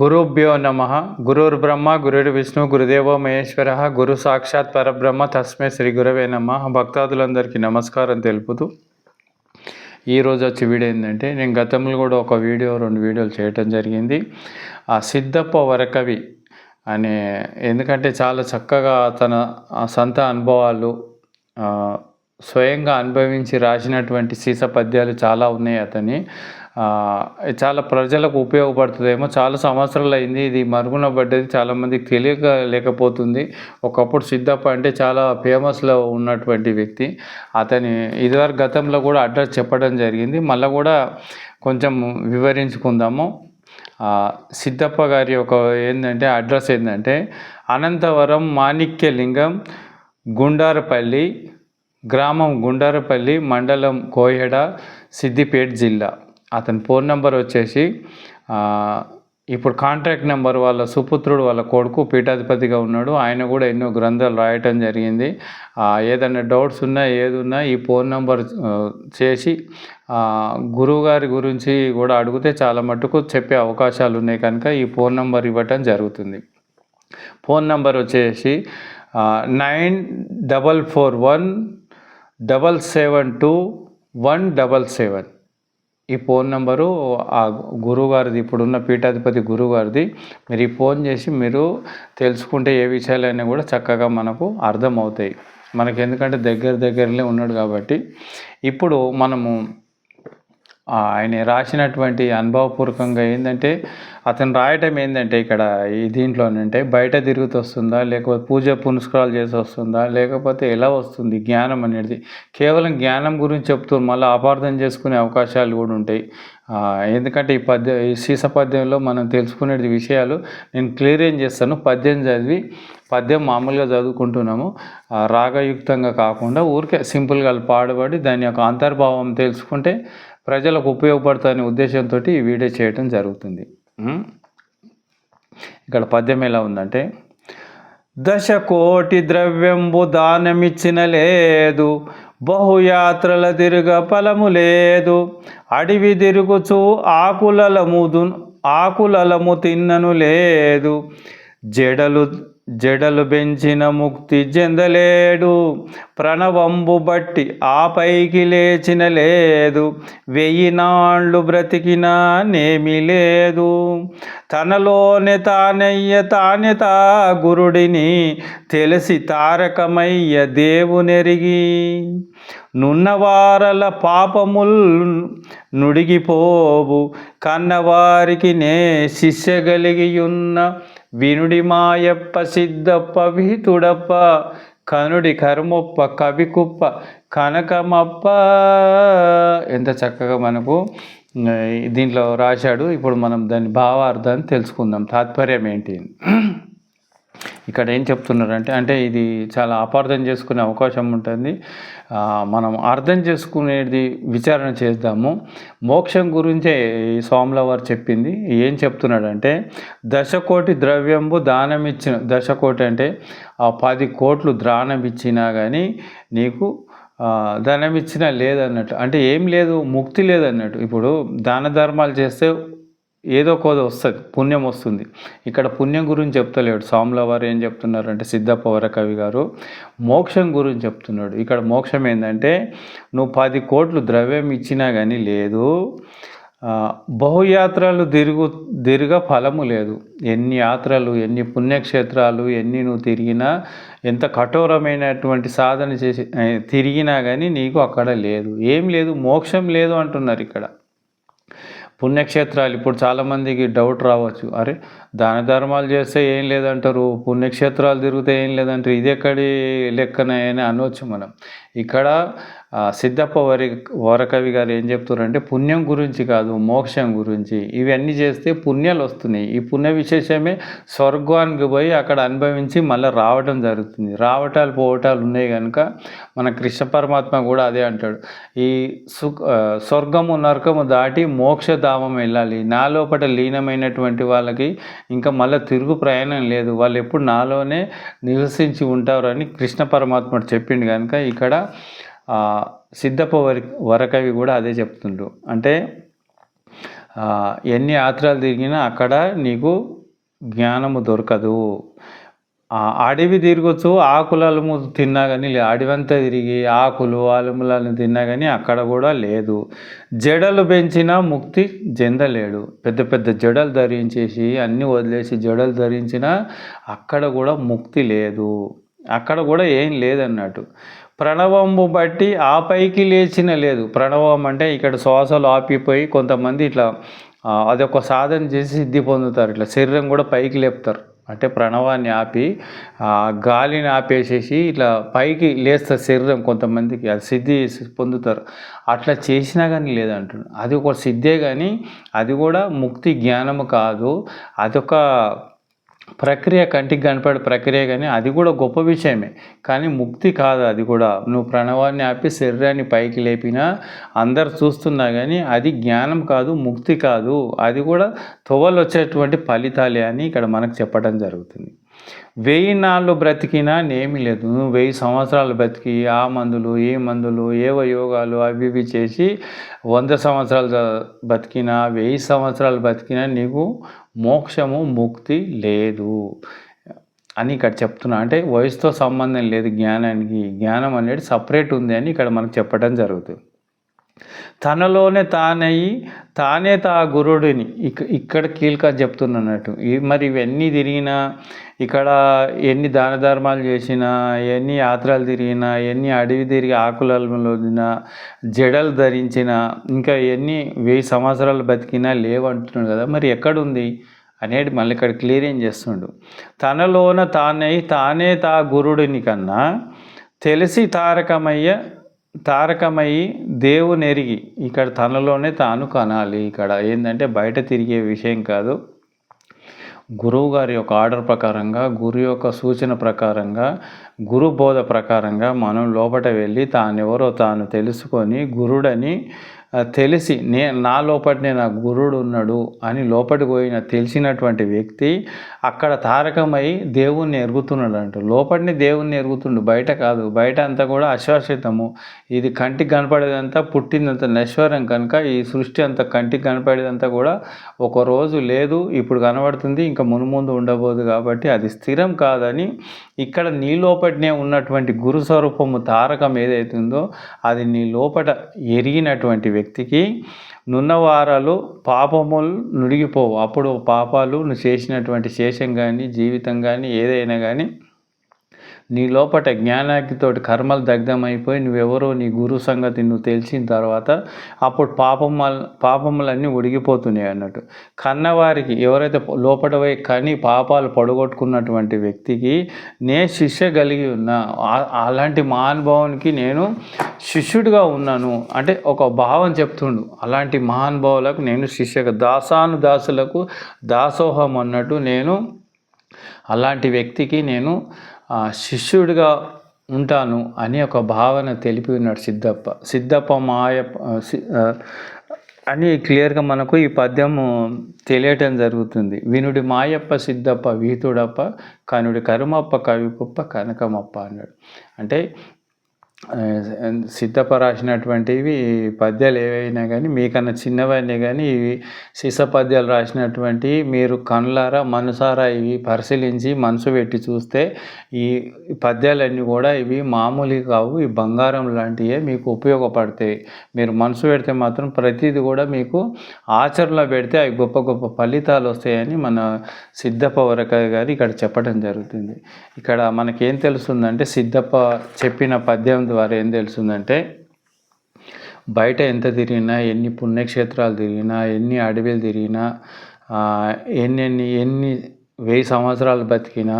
గురుభ్యో నమ. గురుర్బ్రహ్మ గురుడు విష్ణు గురుదేవో మహేశ్వర. గురు సాక్షాత్ పరబ్రహ్మ తస్మే శ్రీ గురవే నమ. భక్తాదులందరికీ నమస్కారం తెలుపుతూ ఈరోజు వచ్చి వీడియో ఏంటంటే నేను గతంలో కూడా ఒక వీడియో రెండు వీడియోలు చేయటం జరిగింది. ఆ సిద్ధప్ప వరకవి అనే ఎందుకంటే చాలా చక్కగా తన ఆ సొంత అనుభవాలు స్వయంగా అనుభవించి రాసినటువంటి సీస పద్యాలు చాలా ఉన్నాయి అతని. చాలా ప్రజలకు ఉపయోగపడుతుందేమో. చాలా సంవత్సరాలు అయింది. ఇది మరుగున పడ్డది. చాలామందికి తెలియక లేకపోతుంది. ఒకప్పుడు సిద్ధప్ప అంటే చాలా ఫేమస్లో ఉన్నటువంటి వ్యక్తి. అతని ఇదివరకు గతంలో కూడా అడ్రస్ చెప్పడం జరిగింది. మళ్ళీ కూడా కొంచెం వివరించుకుందాము. సిద్ధప్ప గారి ఒక ఏంటంటే అడ్రస్ ఏంటంటే అనంతవరం మాణిక్యలింగం గుండారపల్లి గ్రామం గుండారపల్లి మండలం కోయడ సిద్దిపేట జిల్లా. అతని ఫోన్ నెంబర్ వచ్చేసి ఇప్పుడు కాంట్రాక్ట్ నెంబర్ వాళ్ళ సుపుత్రుడు వాళ్ళ కొడుకు పీఠాధిపతిగా ఉన్నాడు. ఆయన కూడా ఎన్నో గ్రంథాలు రాయటం జరిగింది. ఏదైనా డౌట్స్ ఉన్నా ఏది ఉన్నా ఈ ఫోన్ నెంబర్ చేసి గురువుగారి గురించి కూడా అడిగితే చాలా మటుకు చెప్పే అవకాశాలు ఉన్నాయి కనుక ఈ ఫోన్ నెంబర్ ఇవ్వటం జరుగుతుంది. ఫోన్ నెంబర్ వచ్చేసి nine double four one double seven two one double seven. ఈ ఫోన్ నెంబరు ఆ గురువుగారిది ఇప్పుడున్న పీఠాధిపతి గురువుగారిది మీరు ఈ ఫోన్ చేసి మీరు తెలుసుకుంటే ఏ విషయాలైనా కూడా చక్కగా మనకు అర్థమవుతాయి. మనకి ఎందుకంటే దగ్గర దగ్గరలో ఉన్నాడు కాబట్టి. ఇప్పుడు మనము ఆయన రాసినటువంటి అనుభవపూర్వకంగా ఏంటంటే అతను రాయటం ఏంటంటే ఇక్కడ ఈ దీంట్లోనంటే బయట తిరుగుతూ వస్తుందా లేకపోతే పూజ పునస్కారాలు చేసి వస్తుందా లేకపోతే ఎలా వస్తుంది జ్ఞానం అనేది? కేవలం జ్ఞానం గురించి చెప్తూ మళ్ళీ అపార్థం చేసుకునే అవకాశాలు కూడా ఉంటాయి. ఎందుకంటే ఈ పద్య ఈ సీస పద్యంలో మనం తెలుసుకునే విషయాలు నేను క్లియర్ ఏం చేస్తాను. పద్యం చదివి పద్యం మామూలుగా చదువుకుంటున్నాము. రాగయుక్తంగా కాకుండా ఊరికే సింపుల్గా పాడబడి దాని యొక్క అంతర్భావం తెలుసుకుంటే ప్రజలకు ఉపయోగపడుతుందనే ఉద్దేశంతో ఈ వీడియో చేయటం జరుగుతుంది. ఇక్కడ పద్యం ఎలా ఉందంటే దశ కోటి ద్రవ్యంబు దానమిచ్చిన లేదు బహుయాత్రల తిరుగ ఫలము లేదు అడవి తిరుగుచు ఆకులలము దున్ ఆకులలము తిన్నను లేదు జడలు జడలు పెంచిన ముక్తి చెందలేడు ప్రణవంబు బట్టి ఆ పైకి లేచిన లేదు. వెయ్యి నాళ్ళు బ్రతికినా నేమి లేదు. తనలోనే తానయ్య తానే తా గురుడిని తెలిసి తారకమయ్య దేవునెరిగి. నున్నవారల పాపముల్ నుడిగిపోవు. కన్నవారికి నే శిష్య వినుడి మాయప్ప సిద్ధప్ప విహితుడప్ప కనుడి కర్మొప్ప కవికుప్ప కనకమప్ప. ఎంత చక్కగా మనకు దీంట్లో రాశాడు. ఇప్పుడు మనం దాని భావార్థాన్ని తెలుసుకుందాం. తాత్పర్యం ఏంటి? అని. ఇక్కడ ఏం చెప్తున్నారంటే అంటే ఇది చాలా అపార్థం చేసుకునే అవకాశం ఉంటుంది. మనం అర్థం చేసుకునేది విచారణ చేద్దాము. మోక్షం గురించే ఈ స్వాముల వారు చెప్పింది. ఏం చెప్తున్నాడంటే దశకోటి ద్రవ్యంబు దానం ఇచ్చిన దశకోటి అంటే ఆ పది కోట్లు దానం ఇచ్చినా కానీ నీకు ధనం ఇచ్చినా లేదన్నట్టు. అంటే ఏం లేదు ముక్తి లేదన్నట్టు. ఇప్పుడు దాన ధర్మాలు చేస్తే ఏదో కోద వస్తుంది పుణ్యం వస్తుంది. ఇక్కడ పుణ్యం గురించి చెప్తలేడు. స్వాముల వారు ఏం చెప్తున్నారంటే సిద్ధప్ప కవి గారు మోక్షం గురించి చెప్తున్నాడు. ఇక్కడ మోక్షం ఏంటంటే నువ్వు పది కోట్లు ద్రవ్యం ఇచ్చినా కానీ లేదు బహుయాత్రలు తిరుగు తిరగ ఫలము లేదు. ఎన్ని యాత్రలు ఎన్ని పుణ్యక్షేత్రాలు ఎన్ని నువ్వు తిరిగినా ఎంత కఠోరమైనటువంటి సాధన చేసి తిరిగినా కానీ నీకు అక్కడ లేదు. ఏం లేదు మోక్షం లేదు అంటున్నారు ఇక్కడ. పుణ్యక్షేత్రాలు. ఇప్పుడు చాలామందికి డౌట్ రావచ్చు. అరే దాన ధర్మాలు చేస్తే ఏం లేదంటారు? పుణ్యక్షేత్రాలు తిరిగితే ఏం లేదంటారు? ఇది ఎక్కడి లెక్కన అని అనవచ్చు మనం. ఇక్కడ సిద్ధప్ప వరి వరకవి గారు ఏం చెప్తారంటే పుణ్యం గురించి కాదు మోక్షం గురించి. ఇవన్నీ చేస్తే పుణ్యాలు వస్తున్నాయి. ఈ పుణ్య విశేషమే స్వర్గానికి పోయి అక్కడ అనుభవించి మళ్ళీ రావటం జరుగుతుంది. రావటాలు పోవటాలు ఉన్నాయి కనుక మన కృష్ణ పరమాత్మ కూడా అదే అంటాడు. ఈ సు స్వర్గము నరకము దాటి మోక్షధామం వెళ్ళాలి. నా లోపల లీనమైనటువంటి వాళ్ళకి ఇంకా మళ్ళీ తిరుగు ప్రయాణం లేదు. వాళ్ళు ఎప్పుడు నాలోనే నివసించి ఉంటారని కృష్ణ పరమాత్ముడు చెప్పిండు కనుక ఇక్కడ ఆ, సిద్ధప్ప వరి వరకవి కూడా అదే చెప్తుండ్రు అంటే ఎన్ని యాత్రలు తిరిగినా అక్కడ నీకు జ్ఞానము దొరకదు. అడవి తిరగచ్చు ఆకులము తిన్నా కానీ అడవంతా తిరిగి ఆకులు అలుములను తిన్నా కానీ అక్కడ కూడా లేదు. జడలు పెంచినా ముక్తి చెందలేడు. పెద్ద పెద్ద జడలు ధరించేసి అన్నీ వదిలేసి జడలు ధరించినా అక్కడ కూడా ముక్తి లేదు. అక్కడ కూడా ఏం లేదన్నట్టు. ప్రణవంబు బట్టి ఆ పైకి లేచిన లేదు. ప్రణవం అంటే ఇక్కడ శ్వాసలు ఆపిపోయి కొంతమంది ఇట్లా అదొక సాధన చేసి సిద్ధి పొందుతారు. ఇట్లా శరీరం కూడా పైకి లేపుతారు. అంటే ప్రణవాన్ని ఆపి గాలిని ఆపేసేసి ఇట్లా పైకి లేస్తారు శరీరం కొంతమందికి అది సిద్ధి పొందుతారు. అట్లా చేసినా కానీ లేదంటున్నాడు. అది ఒక సిద్ధే కానీ అది కూడా ముక్తి జ్ఞానము కాదు. అదొక ప్రక్రియ కంటికి కనపడే ప్రక్రియ కానీ అది కూడా గొప్ప విషయమే. కానీ ముక్తి కాదు అది కూడా. నువ్వు ప్రణవాన్ని ఆపి శరీరాన్ని పైకి లేపినా అందరు చూస్తున్నా కానీ అది జ్ఞానం కాదు ముక్తి కాదు. అది కూడా తువ్వలు వచ్చేటువంటి ఫలితాలే అని ఇక్కడ మనకు చెప్పడం జరుగుతుంది. వెయ్యి నాళ్ళు బ్రతికినా నేమి లేదు. నువ్వు వెయ్యి సంవత్సరాలు బ్రతికి ఆ మందులు ఏ మందులు ఏవో యోగాలు అవి ఇవి చేసి వంద సంవత్సరాలు బ్రతికినా వెయ్యి సంవత్సరాలు బ్రతికినా నీకు మోక్షము ముక్తి లేదు అని ఇక్కడ చెప్తున్నా. అంటే వయసుతో సంబంధం లేదు జ్ఞానానికి జ్ఞానం అనేది సపరేట్ ఉంది అని ఇక్కడ మనకు చెప్పడం జరుగుతుంది. తనలోనే తానయ్యి తానే తా గురుడిని. ఇక ఇక్కడ కీలక చెప్తున్నట్టు మరి ఇవన్నీ తిరిగినా ఇక్కడ ఎన్ని దాన ధర్మాలు చేసినా ఎన్ని యాత్రలు తిరిగినా ఎన్ని అడవి తిరిగి ఆకులలో జడలు ధరించినా ఇంకా ఎన్ని వెయ్యి సంవత్సరాలు బతికినా లేవంటున్నాడు కదా. మరి ఎక్కడుంది అనేది మళ్ళీ ఇక్కడ క్లియర్ ఏం చేస్తుండు. తనలోన తానై తానే తా గురుడిని కన్నా తెలిసి తారకమయ్య తారకమయ్యి దేవుని ఎరిగి ఇక్కడ తనలోనే తాను కనాలి. ఇక్కడ ఏంటంటే బయట తిరిగే విషయం కాదు. గురువు గారి యొక్క ఆర్డర్ ప్రకారంగా గురు యొక్క సూచన ప్రకారంగా గురు బోధ ప్రకారంగా మనం లోపట వెళ్ళి తానెవరో తాను తెలుసుకొని గురుడని తెలిసి నే నా లోపటనే నా గురుడు ఉన్నాడు అని లోపలికి పోయిన తెలిసినటువంటి వ్యక్తి అక్కడ తారకమై దేవుణ్ణి ఎరుగుతున్నాడు అంట లోపటిని దేవుణ్ణి ఎరుగుతుండు. బయట కాదు. బయట అంతా కూడా అశాశ్వతము ఇది కంటికి కనపడేదంతా పుట్టిందంత నశ్వరం కనుక ఈ సృష్టి అంతా కంటికి కనపడేదంతా కూడా ఒక రోజు లేదు ఇప్పుడు కనబడుతుంది ఇంకా మునుముందు ఉండబోదు కాబట్టి అది స్థిరం కాదని ఇక్కడ నీ లోపటనే ఉన్నటువంటి గురు స్వరూపము తారకం ఏదైతుందో అది నీ లోపట ఎరిగినటువంటి వ్యక్తి వ్యక్తికి నున్నవారాలు పాపములు నుడిగిపోవు. అప్పుడు పాపాలు నువ్వు చేసినటువంటి శేషం కానీ జీవితం కానీ ఏదైనా కానీ నీ లోపట జ్ఞానాగ్నితోటి కర్మలు దగ్ధమైపోయి నువ్వెవరో నీ గురు సంగతి నువ్వు తెలిసిన తర్వాత అప్పుడు పాపముల పాపములన్నీ ఉడిగిపోతున్నాయి అన్నట్టు. కన్నవారికి ఎవరైతే లోపట పోయి కని పాపాలు పడగొట్టుకున్నటువంటి వ్యక్తికి నే శిష్య కలిగి ఉన్నా అలాంటి మహానుభావునికి నేను శిష్యుడిగా ఉన్నాను అంటే ఒక భావం చెప్తుండు. అలాంటి మహానుభావులకు నేను శిష్య దాసాను దాసులకు దాసోహం అన్నట్టు నేను అలాంటి వ్యక్తికి నేను శిష్యుడిగా ఉంటాను అని ఒక భావన తెలిపి ఉన్నాడు సిద్ధప్ప. సిద్ధప్ప మాయప్ప సి- అని క్లియర్గా మనకు ఈ పద్యము తెలియటం జరుగుతుంది. వినుడి మాయప్ప సిద్ధప్ప వీతుడప్ప కనుడి కరుమప్ప కవికుప్ప కనకమప్ప అన్నాడు. అంటే సిద్ధప్ప రాసినటువంటివి పద్యాలు ఏవైనా కానీ మీకన్నా చిన్నవన్నీ కానీ ఇవి సీస పద్యాలు రాసినటువంటి మీరు కనులారా మనసారా ఇవి పరిశీలించి మనసు పెట్టి చూస్తే ఈ పద్యాలన్నీ కూడా ఇవి మామూలు కావు ఈ బంగారం లాంటివే మీకు ఉపయోగపడతాయి. మీరు మనసు పెడితే మాత్రం ప్రతిదీ కూడా మీకు ఆచరణలో పెడితే అవి గొప్ప గొప్ప ఫలితాలు వస్తాయని మన సిద్ధప్ప వరక గారు ఇక్కడ చెప్పడం జరుగుతుంది. ఇక్కడ మనకేం తెలుస్తుందంటే సిద్ధప్ప చెప్పిన పద్యం ద్వారా ఏం తెలుస్తుందంటే బయట ఎంత తిరిగినా ఎన్ని పుణ్యక్షేత్రాలు తిరిగినా ఎన్ని అడవిలు తిరిగినా ఎన్ని ఎన్నెన్ని ఎన్ని వెయ్యి సంవత్సరాలు బతికినా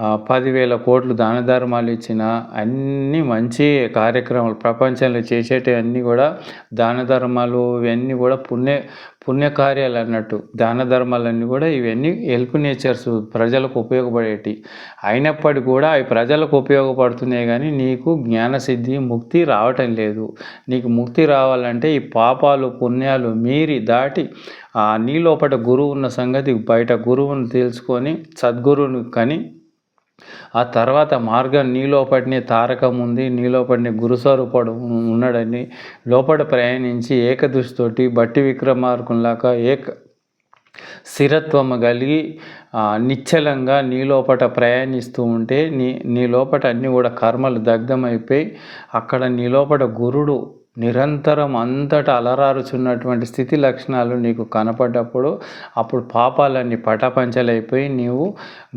పదివేల కోట్లు దాన ధర్మాలు ఇచ్చిన అన్ని మంచి కార్యక్రమాలు ప్రపంచంలో చేసేటివన్నీ కూడా దాన ధర్మాలు ఇవన్నీ కూడా పుణ్య పుణ్యకార్యాలు అన్నట్టు. దాన ధర్మాలన్నీ కూడా ఇవన్నీ హెల్ప్ నేచర్స్ ప్రజలకు ఉపయోగపడేటి. అయినప్పటికీ కూడా అవి ప్రజలకు ఉపయోగపడుతున్నాయి కానీ నీకు జ్ఞానసిద్ధి ముక్తి రావటం లేదు. నీకు ముక్తి రావాలంటే ఈ పాపాలు పుణ్యాలు మీరి దాటి ఆ నీ గురువు ఉన్న సంగతి బయట గురువుని తెలుసుకొని సద్గురువుని కని ఆ తర్వాత మార్గం నీ లోపటినే తారకం ఉంది నీ లోపటినే గురుస్వరూపుడు ఉన్నాడని లోపల ప్రయాణించి ఏకదృష్టితోటి బట్టి విక్రమార్కుల్లాగా ఏక స్థిరత్వము కలిగి నిశ్చలంగా నీ లోపట ప్రయాణిస్తూ ఉంటే నీ నీ లోపట అన్నీ కూడా కర్మలు దగ్ధమైపోయి అక్కడ నీ లోపట గురుడు నిరంతరం అంతటా అలరారుచున్నటువంటి స్థితి లక్షణాలు నీకు కనపడ్డప్పుడు అప్పుడు పాపాలన్నీ పటపంచలైపోయి నీవు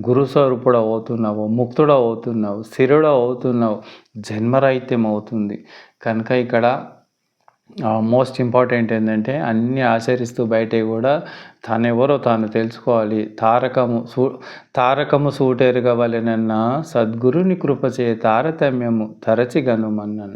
గురుస్వరూపుడు అవుతున్నావు ముక్తుడు అవుతున్నావు స్థిరుడు అవుతున్నావు జన్మరైత్యం అవుతుంది. కనుక ఇక్కడ మోస్ట్ ఇంపార్టెంట్ ఏంటంటే అన్నీ ఆచరిస్తూ బయట కూడా తానెవరో తాను తెలుసుకోవాలి. తారకము సూ తారకము సూటేరుగా వలెనన్న సద్గురుని కృపచే తారతమ్యము తరచి గనుమన్నాను.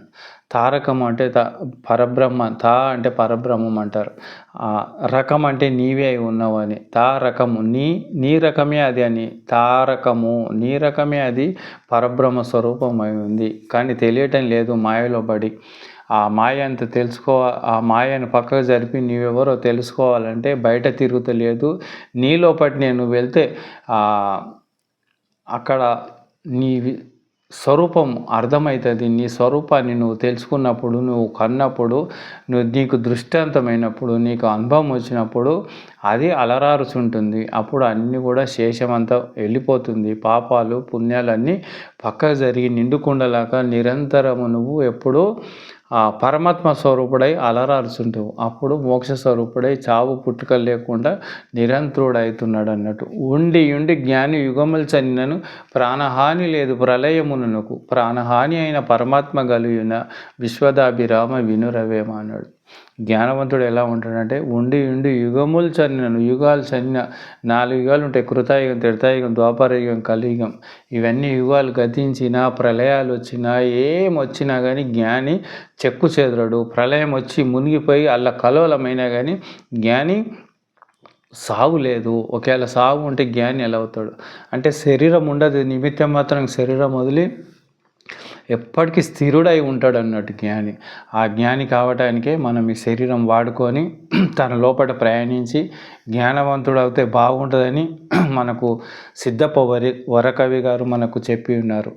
తారకము అంటే త పరబ్రహ్మ తా అంటే పరబ్రహ్మం అంటారు. ఆ, రకం అంటే నీవే అయి ఉన్నావు అని. తారకము నీ నీ రకమే అది అని. తారకము నీ రకమే అది పరబ్రహ్మ స్వరూపమై ఉంది. కానీ తెలియటం లేదు మాయలో పడి. ఆ మాయ అంత తెలుసుకో ఆ మాయను పక్కకు జరిపి నీవెవరో తెలుసుకోవాలంటే బయట తిరుగుతలేదు నీలోపటి నేను వెళ్తే అక్కడ నీ స్వరూపం అర్థమవుతుంది నీ స్వరూపాన్ని నువ్వు తెలుసుకున్నప్పుడు నువ్వు కన్నప్పుడు నువ్వు నీకు దృష్టాంతమైనప్పుడు నీకు అనుభవం వచ్చినప్పుడు అది అలరారుచుంటుంది. అప్పుడు అన్నీ కూడా శేషమంతా వెళ్ళిపోతుంది. పాపాలు పుణ్యాలన్నీ పక్కకు జరిగి నిండుకుండలాగా నిరంతరము నువ్వు ఎప్పుడూ ఆ పరమాత్మ స్వరూపుడై అలరారుచుంటావు అప్పుడు మోక్ష స్వరూపుడై చావు పుట్టుక లేకుండా నిరంతరుడవుతున్నాడు అన్నట్టు ఉండి ఉండి జ్ఞాని యుగములు చనినను ప్రాణహాని లేదు ప్రళయమునకు ప్రాణహాని అయిన పరమాత్మ గలిగిన విశ్వదాభిరామ వినురవేమ అన్నాడు జ్ఞానవంతుడు ఎలా ఉంటాడంటే ఉండి ఉండి యుగములు చనినను యుగాలు చనిన నాలుగు యుగాలు ఉంటాయి. కృతాయుగం త్రితాయుగం ద్వాపరయుగం కలియుగం. ఇవన్నీ యుగాలు గతించినా ప్రళయాలు వచ్చినా ఏం వచ్చినా కానీ జ్ఞాని చెక్కు చెదరడు. ప్రళయం వచ్చి మునిగిపోయి అల్ల కలోలమైనా కానీ జ్ఞాని సావు లేదు. ఒకవేళ సావు ఉంటే జ్ఞాని ఎలా అవుతాడు అంటే శరీరం ఉండదు నిమిత్తం మాత్రం శరీరం వదిలి ఎప్పటికీ స్థిరుడై ఉంటాడు అన్నట్టు జ్ఞాని. ఆ జ్ఞాని కావటానికే మనం ఈ శరీరం వాడుకొని తన లోపల ప్రయాణించి జ్ఞానవంతుడు అవుతే బాగుంటుందని మనకు సిద్ధప్ప వరి వరకవి గారు మనకు చెప్పి ఉన్నారు.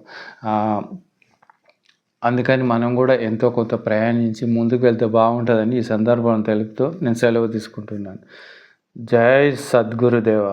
అందుకని మనం కూడా ఎంతో కొంత ప్రయాణించి ముందుకు వెళ్తే బాగుంటుందని ఈ సందర్భం తెలుపుతూ నేను సెలవు తీసుకుంటున్నాను. జై సద్గురుదేవ.